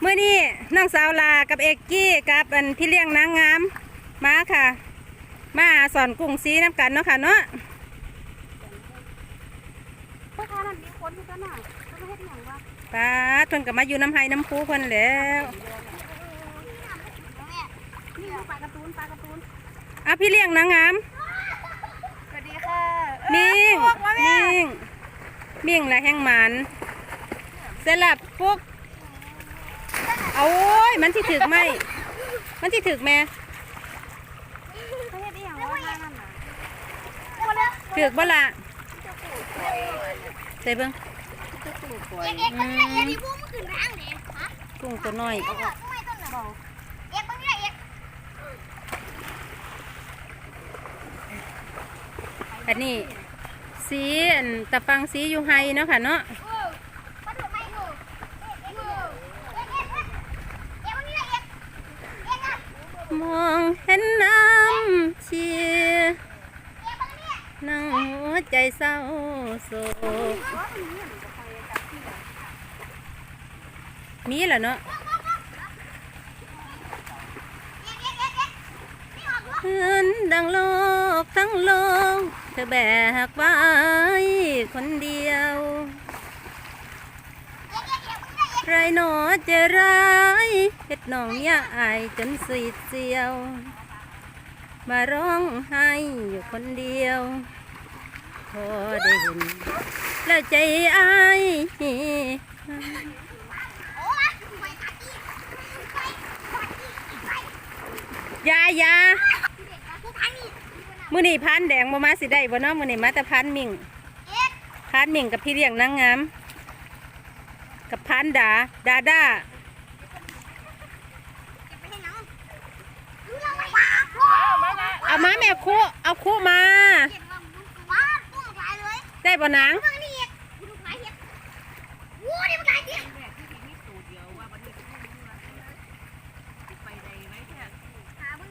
เมื่อนี้น้องสาวลากับเอกกี้กับอันพี่เลี้ยงนางงามมาค่ะ มาสอนกุ้งซีน้ำกันเนาะค่ะเนาะพ่อค้านั่นมีคนที่กันน่ะเขาไม่เฮ็ดหยังวะป้าดเพิ่นก็มาอยู่น้ำไห้น้ำคูเพิ่นแหล้วนี่ดูปลาการ์ตูนปลาการ์ตูนอะพี่เลี้ยงนางงามสวัสดีค่ะมิ่งบอกว่าแม่มิ่งมิ่งและแห้งหมันเสร็จแล้วปุ๊ก เอาโอ้ยมันที่ถึกไหมมันที่ถึกแม่เขาเฮ็ดอีหยังวะท่านั่นน่ะถึกบ่ละใส่เบิ่งเอ็กเอ็กซ์มันเอ็กซ์ที่บูมขึ้นทางเนี่ยฮะกุ้งตัวน้อยเอ็กเอ็กไม่ต้นน่ะบอกเอ็กมันเนี่ยเอ็กอันนี้สีอันตะฟังสีอยู่ไฮเนาะค่ะเนาะ เออมาดูไม่ดูเอ็กเอ็กเอ็กเอ็กเอ็กเอ็กมันเนี่ยเอ็กเอ็กอะ ม องเห็นน้ำเชียนั่งหัวใจเศร้าโศกมีแหละเนาะเอ็กเอ็กเอ็กเอ็กนี่ออกลูกเพื่อนดังโลกทั้งโลก เธอแบกไว้คนเดียว เอ็กเอ็กเอ็กมันเนี่ยเอ็ก ไรหนอจะร้ายเฮ็ดน้องเมียอายจนสีเสียว มาร้องไห้อยู่คนเดียว พอได้เห็นแล้วใจอายโอ้ยายาเด็กพวกอันนี้มือนี่พันแดงบ่มาสิได้บ่เนาะมือนี่มาแต่พันมิงพันมิงกับพี่เลี้ยงนางงาม กับพันดา ดาดาเอามาแม่คุเอาคุมาเห็นว่าว้าได้บ่นางเพิ่งนี่เอ็กดูหลายเอ็กวู้เดี๋ยวมันหลายเอ็กหาเบิ่ง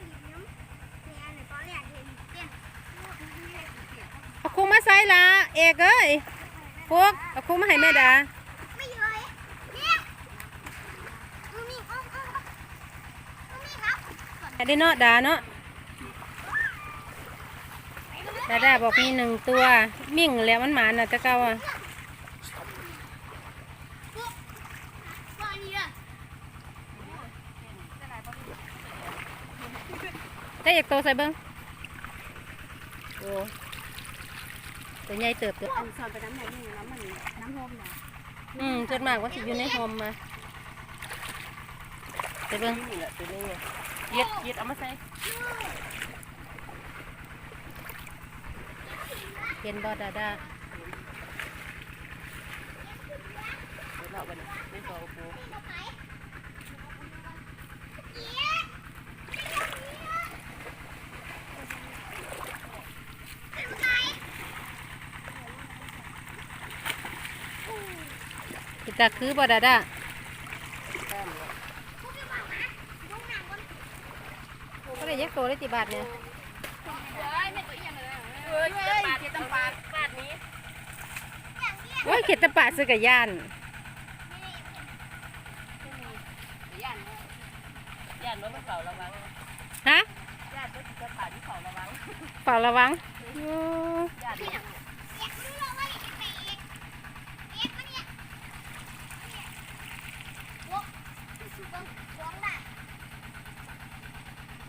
เอาคุมาใส่ละเอกเอ้ยพวกเอาคุมาให้แม่ดา ไม่เยอะเนี่ยดูนี่อ้อมอ้อมดูนี่ครับ อันนี้เนาะดาเนาะดาดาบอกมีหนึ่งตัวมิ่งแล้วมันหมาน่ะตะเกาอะว่านี่อะได้อีกตัวใส่เบิ้งโอ้ตัวใหญ่เติบเติบอันสอนไปน้ำไหนนี่น้ำมันน้ำหอมนะอืมส่วนมากว่าสิอยู่ในโฮมมาใส่เบิ้งนี่แหละตัวนี้ไง เย็ดเย็ดเอามาใส่เห็นบ่ดาดาเราไปนี่ยไม่พอปูตาคือบ่ดาดา แต้มเนี่ย ก็ได้ยักตัวได้จีบาทเนี่ยเฮ้ยเจ็ดบาทเจ็ดตังบาทบาทนี้โอ้ยเข็ดแตะปาดซื้อกับย่านย่านย่านรถมันเฝ้าระวังฮะย่านรถจะผ่านที่เฝ้าระวังเฝ้าระวังโอ้ย่านเนี่ย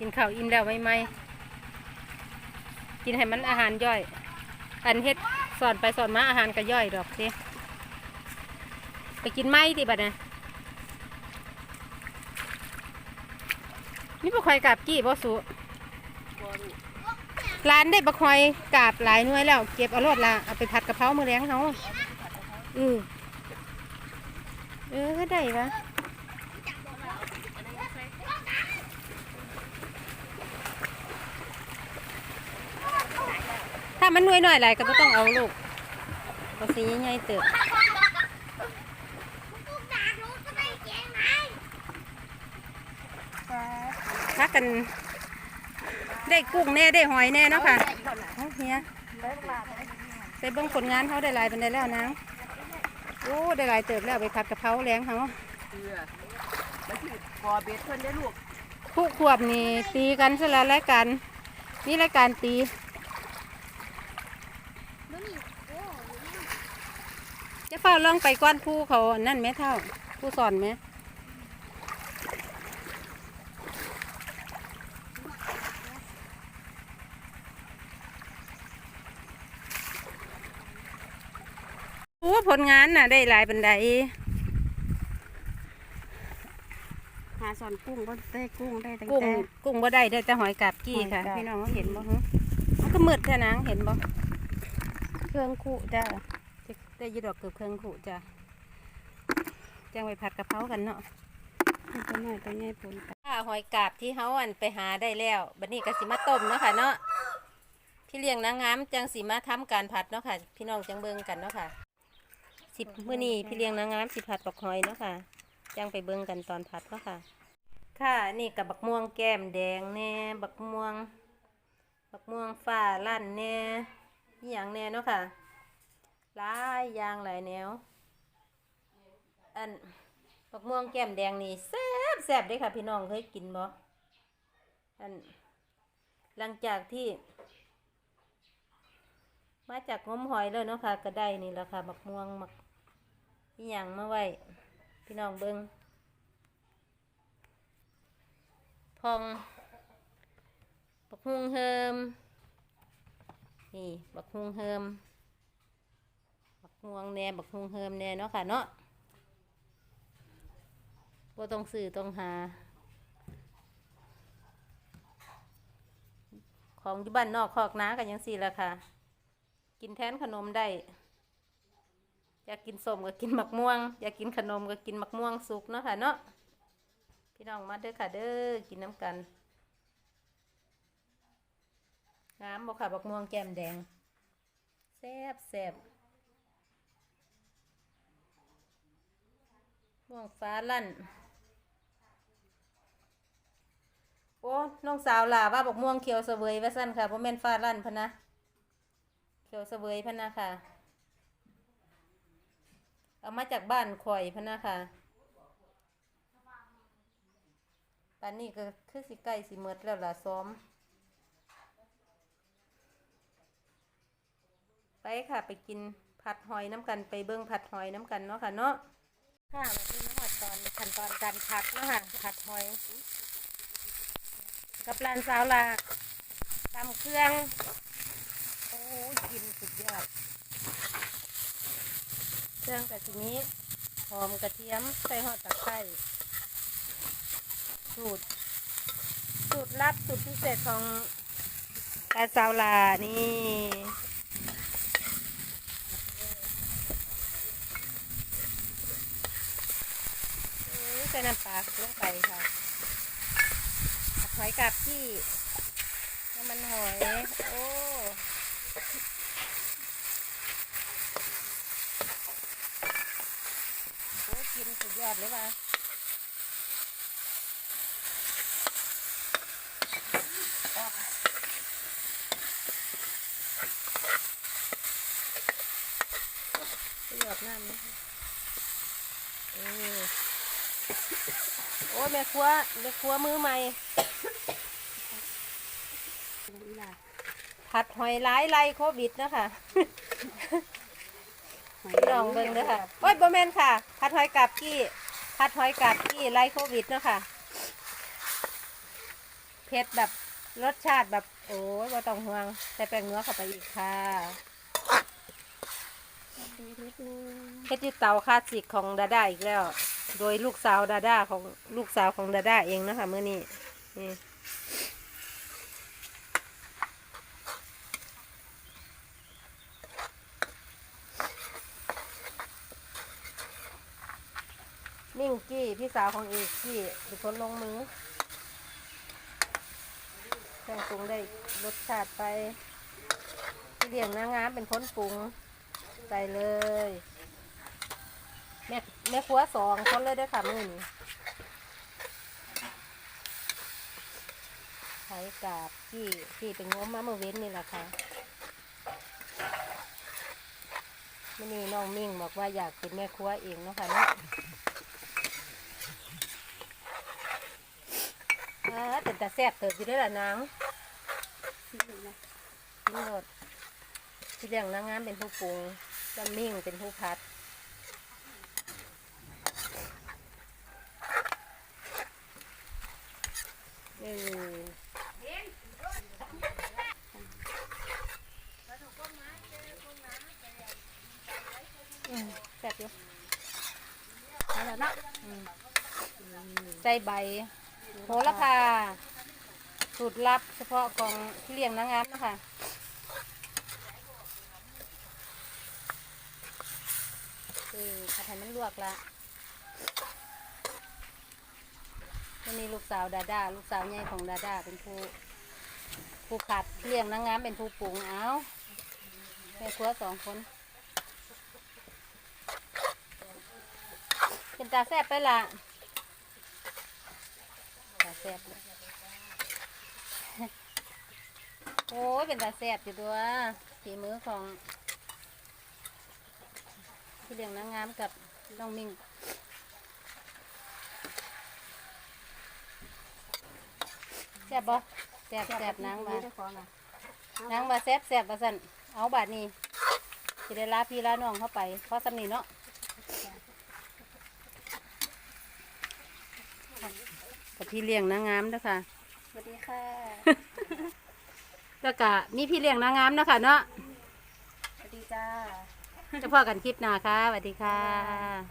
กินข้าวอิ่มแล้วไหมไหมกินให้มันอาหารย่อย อันเฮ็ดสอนไปสอนมาอาหารก็ย่อยดอกสิไปกินไม้ติบัดเนี่ยนี่บะคอยกาบกี้บ่สุบัวลูกร้านได้บะคอยกาบหลายหน่วยแล้ว เก็บเอารถละเอาไปผัดกะเพรามือแรงเขาอือเออก็ได้ปะ ถ้ามันหน่วยหน่อยหลายก็บ่ต้องเอาลูกเอาสีใหญ่ๆเติบพักกัน ได้กุ้งแน่ได้หอยแน่เนาะค่ะเอาเฮียไปเบิ่งผลงานเขาได้หลายเป็นได้แล้วนะโอ้ได้หลายเติบแล้วไปผัดกะเพราแรงเขาเกลือไปสิก่อเบ็ดเพิ่นได้ลูกผู้ขวบนี่ตีกันซะแล้วรายการนี่รายการตี ดูนี่โอ้ดูนี่ จะเฝ้าลองไปก้อนผู้เขาอันนั่นไหมเท่า ผู้สอนไหมโอ้ผลงานน่ะ ได้หลายบันไดหาสอนกุ้งก็ได้กุ้งได้ตั้งกุ้งแต่กุ้งบ่ได้ได้แต่หอยกาบกี้ค่ะหอยกาบพี่น้องเขาเห็นบ่ฮะมันก็มืดแค่นังเห็นบ่เครื่องคู่จ้าจะ ได้อยีดอกเกือบเครื่องขู่จ้ะจังไปผัดกะเพรากันเนาะตัวน้อยตัวใหญ่ปนกันถ้าหอยกาบที่เฮาอันไปหาได้แล้วบัดนี้ก็สิมาต้มเนาะค่ะเนาะพี่เลี้ยงนางงามจังสิมาทำการผัดเนาะค่ะ พี่น้องจังเบิ่งกันเนาะค่ะสิบมื้อนี้พี่เลี้ยงนางงามสิผัดบักหอยเนาะค่ะจังไปเบิ่งกันตอนผัดเนาะค่ะ ค่ะนี่กับบักม่วงแก้มแดงแน่บักม่วงบักม่วงฟ้าลั่นแน่อหย่างแน่เนาะค่ะ หลายอย่างหลายแนว อันบักม่วงแก้มแดงนี่แซ่บแซ่บเด้ค่ะ พี่น้องเคยกินบ่อันหลังจากที่ มาจากงมหอยเลยเนาะค่ะ ก็ได้นี่แหละค่ะบักม่วงมักอีหยังมาไว้ พี่น้องเบิงพองบักฮุงเฮิม นี่ บักฮุงเฮิม บักม่วงแน่บักฮุงเฮิมแน่เนาะค่ะเนาะบ่ต้องซื้อต้องหา ของที่บ้านนอกคอกน้ากันยังสี่ละค่ะ กินแทนขนมได้ อยากกินส้มก็กินมักม่วง อยากกินขนมก็กินมักม่วงสุกเนาะค่ะเนาะพี่น้องมาเด้อค่ะเด้อกินน้ำกันงามบ่ค่ะบักม่วงแก้มแดงแซ่บแซ่บ ม่วงฟ้าลั่น โอ้น้องสาวลาว่าบักม่วงเขียวเสวยว่าสั้นค่ะบ่แม่นฟ้าลั่นพะนะ เขียวเสวยพะนะค่ะ เอามาจากบ้านข่อยพะนะค่ะตอนนี้ก็คือสิใกล้สิหมดแล้วล่ะซ้อม ไปค่ะไปกินผัดหอยน้ำกันไปเบิ้งผัดหอยน้ำกันเนาะค่ะเนาะ ค่ะแบบนี้นะตอนขั้นตอนการผัดนะคะผัดหอย กับร้านสาวลาตำเครื่อง โอ้ยกินสุดยอด เครื่องกะทินี้หอมกระเทียมใส่หอดตะไคร้สูตร สูตรลับสูตรพิเศษของร้านสาวลานี่โอ้ย ใส่น้ำปลาลงไปค่ะหอยกับที่น้ำมันหอย โอ้โอ้กินสุดยอดเลยว่ะสุดยอดน้ำนะคะเออโอ้ย แม่ครัวแม่ครัวมือใหม่ผัดหอยร้ายไลโควิดนะคะพี่น้องเบิ่งเด้อค่ะโอ้ยบ่แม่นค่ะ ผัดหอยกับกี้ผัดหอยกับกี้ไลโควิดเนาะค่ะเผ็ดแบบรสชาติแบบ โอ้ยบ่ต้องห่วงแต่แป้งเนื้อเข้าไปอีกค่ะเฮ็ดอยู่เตาคลาสสิกของดาด้าอีกแล้ว โดยลูกสาวดาด้าของลูกสาวของดาด้าเองนะคะเมื้อนี้นี่นิ่งกี้พี่สาวของเอกกี้เป็นคนลงมือเครื่องปรุงได้รสชาติไปพี่เลี้ยงนางงามเป็นคนปรุงใส่เลย แม่ครัวสองคนเลยเด้วยค่ะมือนี้ไข่กาบกี้ที่เป็นงมมาเมื่อเว้นนี่แหละค่ะมื่อนี้น้องมิ่งบอกว่าอยากเป็นแม่ครัวเองเนาะค่ะเนาะตาแซ่บเติบอยู่ด้วยล่ะนางกินโลดที่เลี้ยงนางงามเป็นผู้ปรุงจำมิ่งเป็นผู้พัดเอออืม แซ่บอยู่เอาแล้วเนาะใส่ใบโหระพาสูตรลับเฉพาะของที่เลี้ยงนางงามนะคะเออผัดให้มันลวกละันนี้ลูกสาวดาดาลูกสาวใหญ่ของดาดาเป็นผู้ผู้ผัดเลี้ยงนางงามเป็นผู้ปรุงเอาแม่ครัวสองคนเป็นตาแซ่บไปละตาแซ่บเลยโอ้ยเป็นตาแซ่บอยู่ตัวฝีมือของพี่เลี้ยงนางงามกับน้องมิง แซ่บบ่แซ่บแซ่บนางบ่าเจ้ของอะนางบ่าแซ่บแซ่บบ่าสั่นเอาบาดนี้สิได้ลาพี่ลาน้องเข้าไปเพราะสำนีเนาะกับพี่เลี้ยงนางงามเด้อค่ะสวัสดีค่ะแล้วก็มีพี่เลี้ยงนางงามนะคะเนาะสวัสดีจ้าจะพ่อกันคลิปหน้าค่ะสวัสดีค่ะ